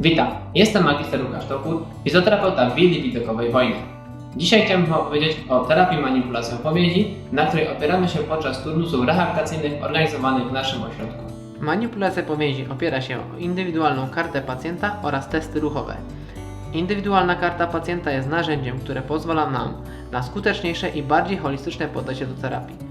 Witam, jestem magister Łukasz Topór, fizjoterapeuta willi widokowej wojny. Dzisiaj chciałbym opowiedzieć o terapii manipulacji opowiedzi, na której opieramy się podczas turnusów rehabilitacyjnych organizowanych w naszym ośrodku. Manipulacja powięzi opiera się o indywidualną kartę pacjenta oraz testy ruchowe. Indywidualna karta pacjenta jest narzędziem, które pozwala nam na skuteczniejsze i bardziej holistyczne podejście do terapii.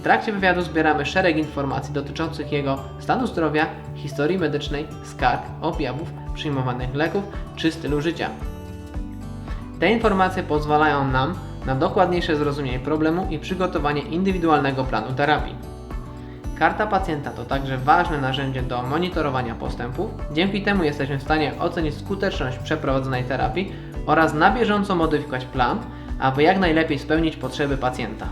W trakcie wywiadu zbieramy szereg informacji dotyczących jego stanu zdrowia, historii medycznej, skarg, objawów, przyjmowanych leków czy stylu życia. Te informacje pozwalają nam na dokładniejsze zrozumienie problemu i przygotowanie indywidualnego planu terapii. Karta pacjenta to także ważne narzędzie do monitorowania postępów. Dzięki temu jesteśmy w stanie ocenić skuteczność przeprowadzonej terapii oraz na bieżąco modyfikować plan, aby jak najlepiej spełnić potrzeby pacjenta.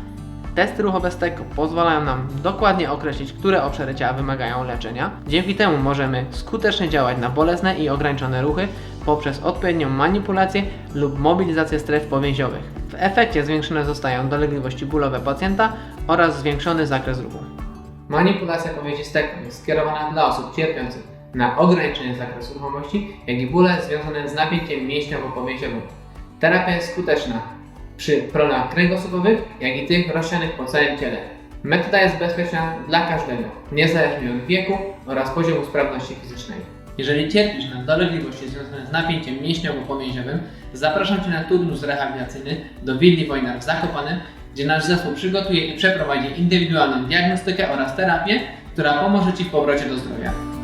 Testy ruchowe STECO pozwalają nam dokładnie określić, które obszary ciała wymagają leczenia. Dzięki temu możemy skutecznie działać na bolesne i ograniczone ruchy poprzez odpowiednią manipulację lub mobilizację stref powięziowych. W efekcie zwiększone zostają dolegliwości bólowe pacjenta oraz zwiększony zakres ruchu. Manipulacja powięzi STECO jest skierowana dla osób cierpiących na ograniczenie zakresu ruchomości, jak i bóle związane z napięciem mięśniowo-powięziowym. Terapia jest skuteczna przy problemach kręgosłupowych, jak i tych rozsianych po całym ciele. Metoda jest bezpieczna dla każdego, niezależnie od wieku oraz poziomu sprawności fizycznej. Jeżeli cierpisz na dolegliwości związane z napięciem mięśniowo-powięziowym, zapraszam Cię na turnus rehabilitacyjny do Willi Wojnar w Zakopanem, gdzie nasz zespół przygotuje i przeprowadzi indywidualną diagnostykę oraz terapię, która pomoże Ci w powrocie do zdrowia.